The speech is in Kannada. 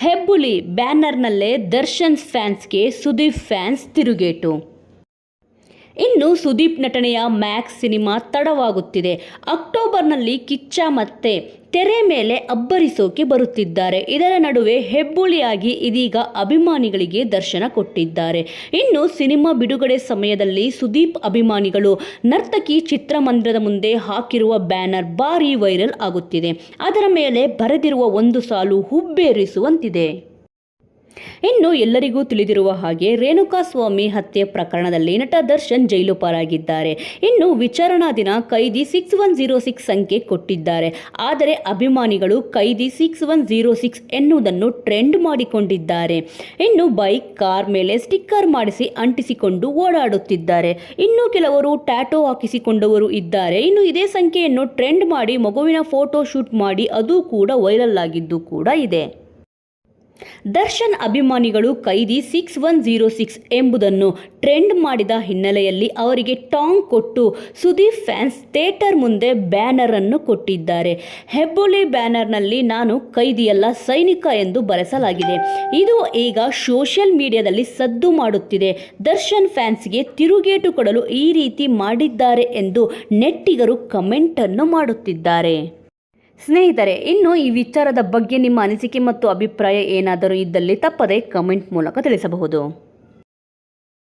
ಹೆಬ್ಬುಲಿ ಬ್ಯಾನರ್ನಲ್ಲೇ ದರ್ಶನ್ ಫ್ಯಾನ್ಸ್ಗೆ ಸುದೀಪ್ ಫ್ಯಾನ್ಸ್ ತಿರುಗೇಟು. ಇನ್ನು ಸುದೀಪ್ ನಟನೆಯ ಮ್ಯಾಕ್ಸ್ ಸಿನಿಮಾ ತಡವಾಗುತ್ತಿದೆ. ಅಕ್ಟೋಬರ್ನಲ್ಲಿ ಕಿಚ್ಚ ಮತ್ತೆ ತೆರೆ ಮೇಲೆ ಅಬ್ಬರಿಸೋಕೆ ಬರುತ್ತಿದ್ದಾರೆ. ಇದರ ನಡುವೆ ಹೆಬ್ಬುಳಿಯಾಗಿ ಇದೀಗ ಅಭಿಮಾನಿಗಳಿಗೆ ದರ್ಶನ ಕೊಟ್ಟಿದ್ದಾರೆ. ಇನ್ನು ಸಿನಿಮಾ ಬಿಡುಗಡೆ ಸಮಯದಲ್ಲಿ ಸುದೀಪ್ ಅಭಿಮಾನಿಗಳು ನರ್ತಕಿ ಚಿತ್ರಮಂದಿರದ ಮುಂದೆ ಹಾಕಿರುವ ಬ್ಯಾನರ್ ಭಾರಿ ವೈರಲ್ ಆಗುತ್ತಿದೆ. ಅದರ ಮೇಲೆ ಬರೆದಿರುವ ಒಂದು ಸಾಲು ಹುಬ್ಬೇರಿಸುವಂತಿದೆ. ಇನ್ನು ಎಲ್ಲರಿಗೂ ತಿಳಿದಿರುವ ಹಾಗೆ ರೇಣುಕಾಸ್ವಾಮಿ ಹತ್ಯೆ ಪ್ರಕರಣದಲ್ಲಿ ನಟ ದರ್ಶನ್ ಜೈಲು ಪಾಲಾಗಿದ್ದಾರೆ ಇನ್ನು ವಿಚಾರಣಾ ದಿನ ಕೈದಿ ಸಿಕ್ಸ್ ಒನ್ ಜೀರೋ ಸಿಕ್ಸ್ ಸಂಖ್ಯೆ ಕೊಟ್ಟಿದ್ದಾರೆ. ಆದರೆ ಅಭಿಮಾನಿಗಳು ಕೈದಿ ಸಿಕ್ಸ್ ಒನ್ ಜೀರೋ ಸಿಕ್ಸ್ ಎನ್ನುವುದನ್ನು ಟ್ರೆಂಡ್ ಮಾಡಿಕೊಂಡಿದ್ದಾರೆ. ಇನ್ನು ಬೈಕ್, ಕಾರ್ ಮೇಲೆ ಸ್ಟಿಕ್ಕರ್ ಮಾಡಿಸಿ ಅಂಟಿಸಿಕೊಂಡು ಓಡಾಡುತ್ತಿದ್ದಾರೆ. ಇನ್ನು ಕೆಲವರು ಟ್ಯಾಟೋ ಹಾಕಿಸಿಕೊಂಡವರು ಇದ್ದಾರೆ. ಇನ್ನು ಇದೇ ಸಂಖ್ಯೆಯನ್ನು ಟ್ರೆಂಡ್ ಮಾಡಿ ಮಗುವಿನ ಫೋಟೋ ಶೂಟ್ ಮಾಡಿ ಅದು ಕೂಡ ವೈರಲ್ ಆಗಿದ್ದು ಕೂಡ ಇದೆ. ದರ್ಶನ್ ಅಭಿಮಾನಿಗಳು ಕೈದಿ ಸಿಕ್ಸ್ ಒನ್ ಜೀರೋ ಸಿಕ್ಸ್ ಎಂಬುದನ್ನು ಟ್ರೆಂಡ್ ಮಾಡಿದ ಹಿನ್ನೆಲೆಯಲ್ಲಿ ಅವರಿಗೆ ಟಾಂಗ್ ಕೊಟ್ಟು ಸುದೀಪ್ ಫ್ಯಾನ್ಸ್ ಥಿಯೇಟರ್ ಮುಂದೆ ಬ್ಯಾನರ್ ಅನ್ನು ಕೊಟ್ಟಿದ್ದಾರೆ. ಹೆಬ್ಬೊಲೆ ಬ್ಯಾನರ್ನಲ್ಲಿ ನಾನು ಕೈದಿಯಲ್ಲ ಸೈನಿಕ ಎಂದು ಬರೆಸಲಾಗಿದೆ. ಇದು ಈಗ ಸೋಷಿಯಲ್ ಮೀಡಿಯಾದಲ್ಲಿ ಸದ್ದು ಮಾಡುತ್ತಿದೆ. ದರ್ಶನ್ ಫ್ಯಾನ್ಸ್ಗೆ ತಿರುಗೇಟು ಕೊಡಲು ಈ ರೀತಿ ಮಾಡಿದ್ದಾರೆ ಎಂದು ನೆಟ್ಟಿಗರು ಕಮೆಂಟನ್ನು ಮಾಡುತ್ತಿದ್ದಾರೆ. ಸ್ನೇಹಿತರೆ, ಇನ್ನು ಈ ವಿಚಾರದ ಬಗ್ಗೆ ನಿಮ್ಮ ಅನಿಸಿಕೆ ಮತ್ತು ಅಭಿಪ್ರಾಯ ಏನಾದರೂ ಇದ್ದಲ್ಲಿ ತಪ್ಪದೆ ಕಮೆಂಟ್ ಮೂಲಕ ತಿಳಿಸಬಹುದು.